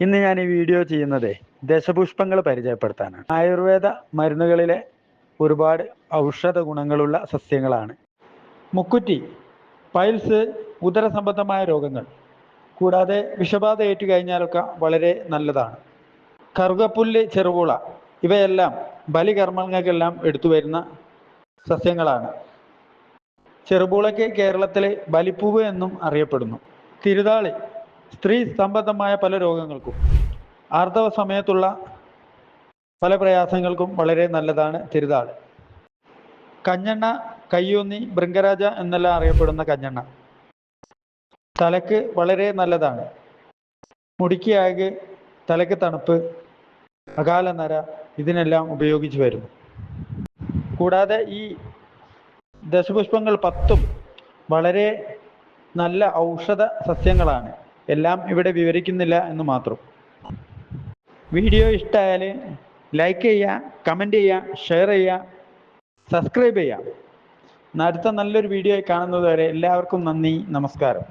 ഇന്ന് ഞാൻ ഈ വീഡിയോ ചെയ്യുന്നത് ദശപുഷ്പങ്ങൾ പരിചയപ്പെടുത്താനാണ്. ആയുർവേദ മരുന്നുകളിലെ ഒരുപാട് ഔഷധ ഗുണങ്ങളുള്ള സസ്യങ്ങളാണ്. മുക്കുറ്റി പൈൽസ് ഉദരസംബന്ധമായ രോഗങ്ങൾ കൂടാതെ വിഷബാധ ഏറ്റു കഴിഞ്ഞാലൊക്കെ വളരെ നല്ലതാണ്. കറുകപ്പുല്ല് ചെറുപുള ഇവയെല്ലാം ബലികർമ്മങ്ങൾക്കെല്ലാം എടുത്തു വരുന്ന സസ്യങ്ങളാണ്. ചെറുപുളയ്ക്ക് കേരളത്തിലെ ബലിപ്പൂവ് എന്നും അറിയപ്പെടുന്നു. തിരുതാളി സ്ത്രീ സംബന്ധമായ പല രോഗങ്ങൾക്കും ആർത്തവ സമയത്തുള്ള പല പ്രയാസങ്ങൾക്കും വളരെ നല്ലതാണ് തിരുതാൾ കഞ്ഞെണ്ണ കയ്യൂന്നി ബൃങ്കരാജ എന്നെല്ലാം അറിയപ്പെടുന്ന കഞ്ഞെണ്ണ. തലക്ക് വളരെ നല്ലതാണ്. മുടിക്ക് തലക്ക് തണുപ്പ് അകാല നര ഇതിനെല്ലാം ഉപയോഗിച്ച് വരുന്നു കൂടാതെ ഈ ദശപുഷ്പങ്ങൾ പത്തും വളരെ നല്ല ഔഷധ സസ്യങ്ങളാണ്. എല്ലാം ഇവിടെ വിവരിക്കുന്നില്ല എന്ന് മാത്രം. വീഡിയോ ഇഷ്ടമായാൽ ലൈക്ക് ചെയ്യുക കമന്റ് ചെയ്യുക ഷെയർ ചെയ്യുക സബ്സ്ക്രൈബ് ചെയ്യുക. അടുത്ത നല്ലൊരു വീഡിയോ കാണുന്നതുവരെ എല്ലാവർക്കും നന്ദി നമസ്കാരം.